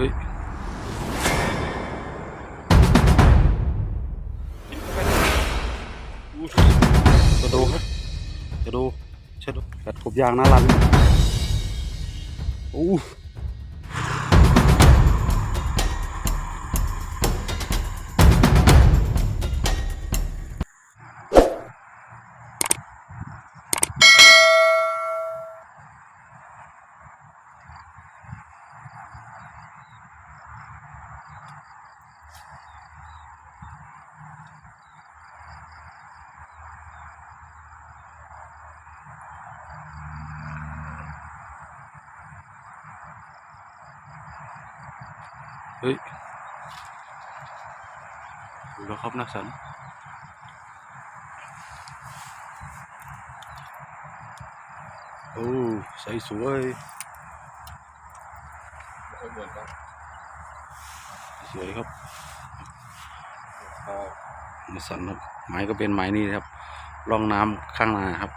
ฮ้ยจะดูครับจะดูจะดูกัดขบยางน่ารักอู้ เฮ้ยดูแล้วครับนักสันโอ้ใสสวยสวยครับนักสันครับไม้ก็เป็นไม้นี่ครับร่องน้ำข้างหน้าครับ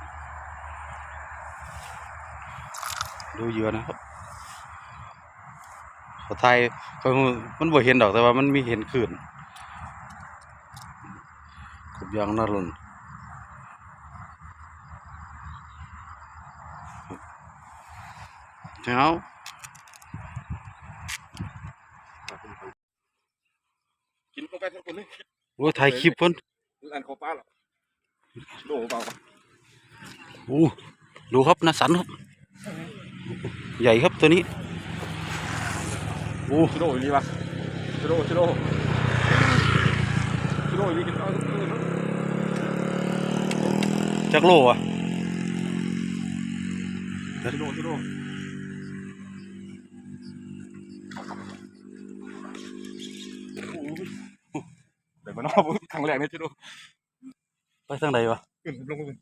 ดูเหยื่อนะครับ เขาไทยเขามันบ่เห็นดอกแต่ว่ามันมีเห็นขึ้นกบยางน่ารุนเช้ากินเข้าไปทั้งคนเลยโอ้ถ่ายคลิปเพิ่นอันเขาป้าหรอโดเปล่าโอ้ดูครับนาสันครับ ใหญ่ครับตัวนี้ โอ้ชิโร่อีลีวะชิโร่ชิโร่ชิโร่อีลีกินเอาทุกคืนจักโลอะชิโร่ชิโร่เดี๋ยวมานอกครั้งแรกเนี่ยชิโร่ไปทางใดวะขึ้นลงขึ้น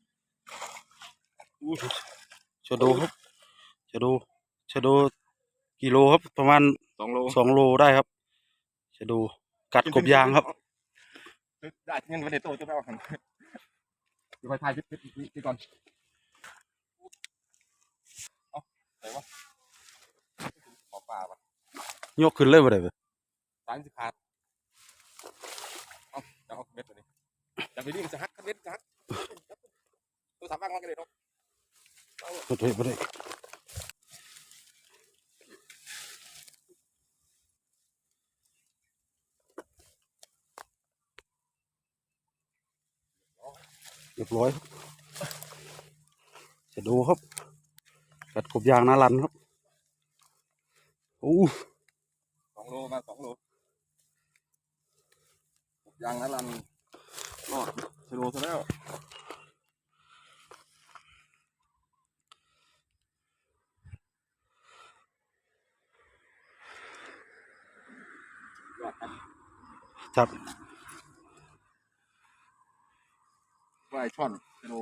ชะโดครับชะโดชะโด กิโลครับ ประมาณสองโลสองโลได้ครับชะโดกัดกบยางครับได้เงินวันเดโตจะไปเอาขันเดี๋ยวไปถ่ายคลิปนี้ก่อนเอาไหนวะขอปลาปะยกขึ้นเลยบ่ได้เว้ยสามสิบขาดเอาจะเอาเม็ดตัวนี้จะไปดิ้งจะฮักเม็ดจะฮักตัวสามบ้างมันกันเลยเนาะบ่ได้บ่ได้ รียบร้อยครับ จะดูครับ กัดกบยางนารันครับโอ้สองโลมาสองโลยางนั้นลันรอดชิโลซะแล้วยอดครับ จับ ว่ายช่อนชิโล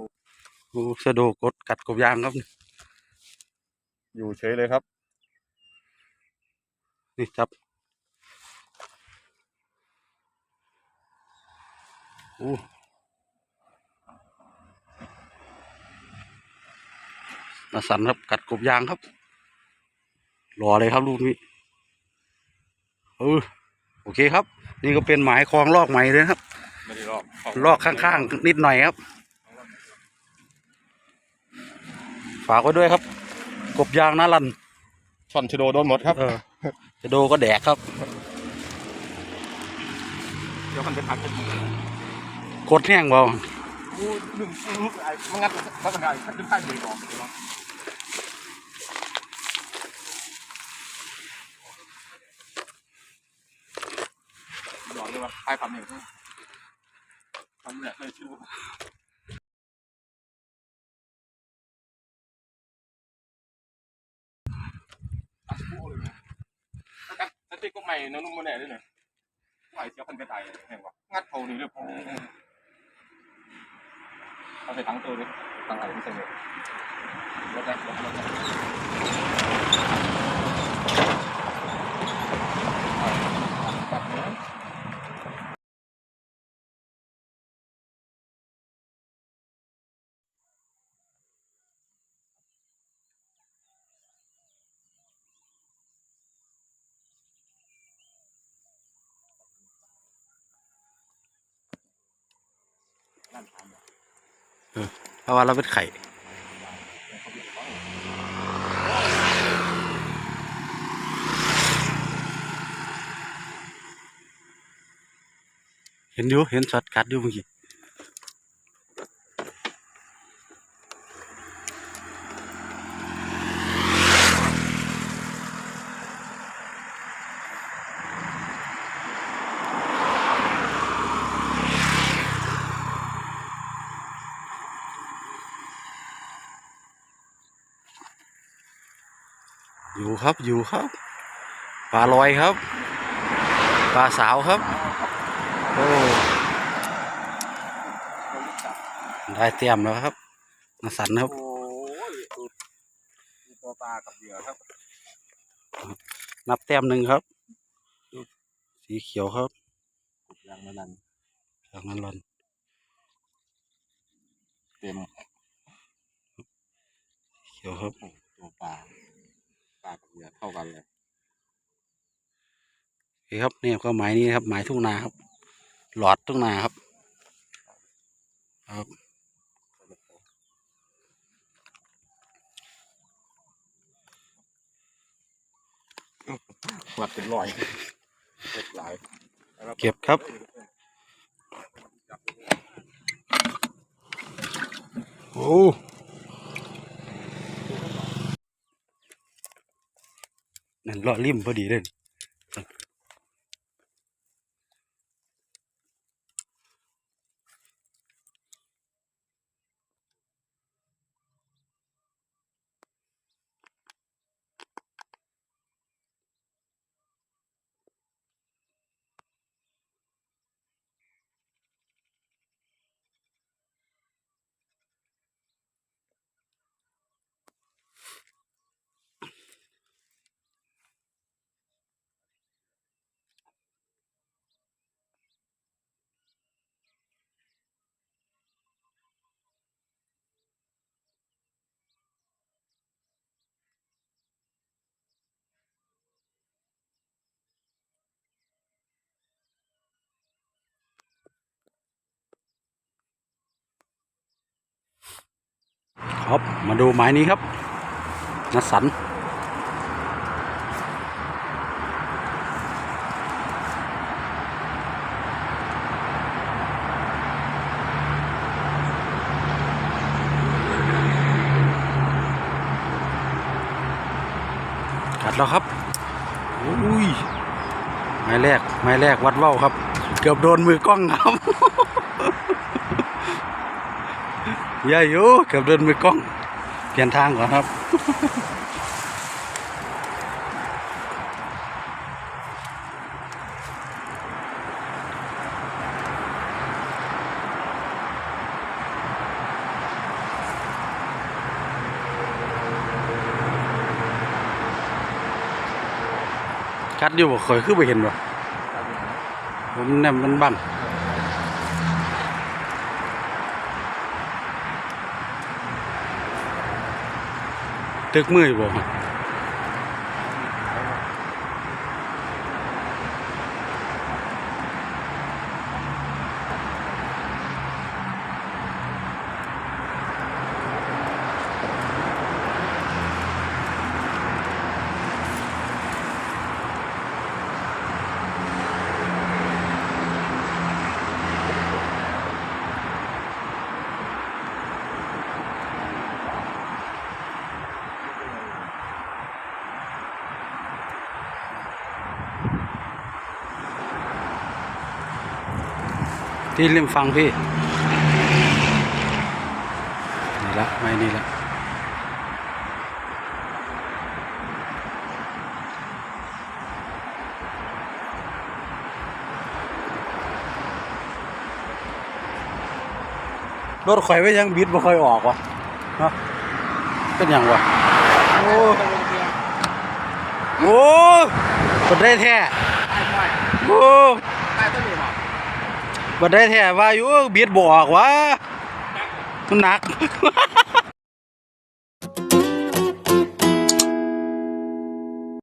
โอ้สะโดกดกัดกบยางครับ อยู่เฉยเลยครับ นี่จับโอ้นาสันครับกัดกบยางครับรอเลยครับลูกนี้เออโอเคครับ นี่ก็เป็นหมายคลองลอกใหม่เลยนะครับไม่ได้ ลอกลอกข้างๆนิดหน่อยครับ ฝากไว้ด้วยครับ กบยางนารันช่อนชิโลโดนหมดครับเออจะโดก็แดกครับ เดี๋ยวมันจะพักกันกดแห้งเบากูหนึ่งลูกไอ้มันงัดมันงัดขึ้นใต้เบรกออกย้อนเลยว่าใต้ความเหนียว ทำเนี่ยเลยชิวถ้าติ๊กก็ใหม่น้องนุ่มมาแน่ด้วยเนี่ยไหวเสียพันกระต่ายแห่งวะงัดเขานี่เรื่องเอาใส่ถังตัวเลยถังอะไรไม่ใส่เลยแล้วแต่แล้วแต่ เพราะว่าเราเป็นไข่เห็นอยู่เห็นช็อตกัดอยู่เมื่อกี้ อยู่ครับอยู่ครับปลาลอยครับปลาสาวครับโอ้ได้เตรียมแล้วครับมาสันครับโอ้ยดูดูตัวปลากับเหยื่อครับ นับแต้มหนึ่งครับ สีเขียวครับยางมะนันจากนั้นรอนเต็มเขียวครับโอ้ตัวปลาปลากับเหยื่อเท่ากันเลยโอเคครับนี่ก็หมายนี้นะครับ หมายทุ่งนาครับ หลอดทุ่งนาครับ ครับวัดเป็นรอยเล็กหลายเก็บครับโอ้ นั่นเลาะริมพอดีเลย ครับมาดูหมายนี้ครับนัสันกัดแล้วครับอุ้ยไม้แรกไม้แรกวัดเว้าครับ เกือบโดนมือกล้องครับ ใหญ่อยู่เกือบโดนมือกล้อง เปลี่ยนทางก่อนครับกัดอยู่บ่เคยคือไปเห็นบ่ผมแนมมันบัง ตึกมืออยู่บ่ ที่ริมฟังพี่ นี่ละไม่นี่ละรถข่อยไว้ยังบิดบ่ค่อยออกวะเนาะเป็นหยังวะโอ้โอ้กดได้แท้โอ้ บัดได้แท้ว่าอยู่เบียดบออกวะมันหนัก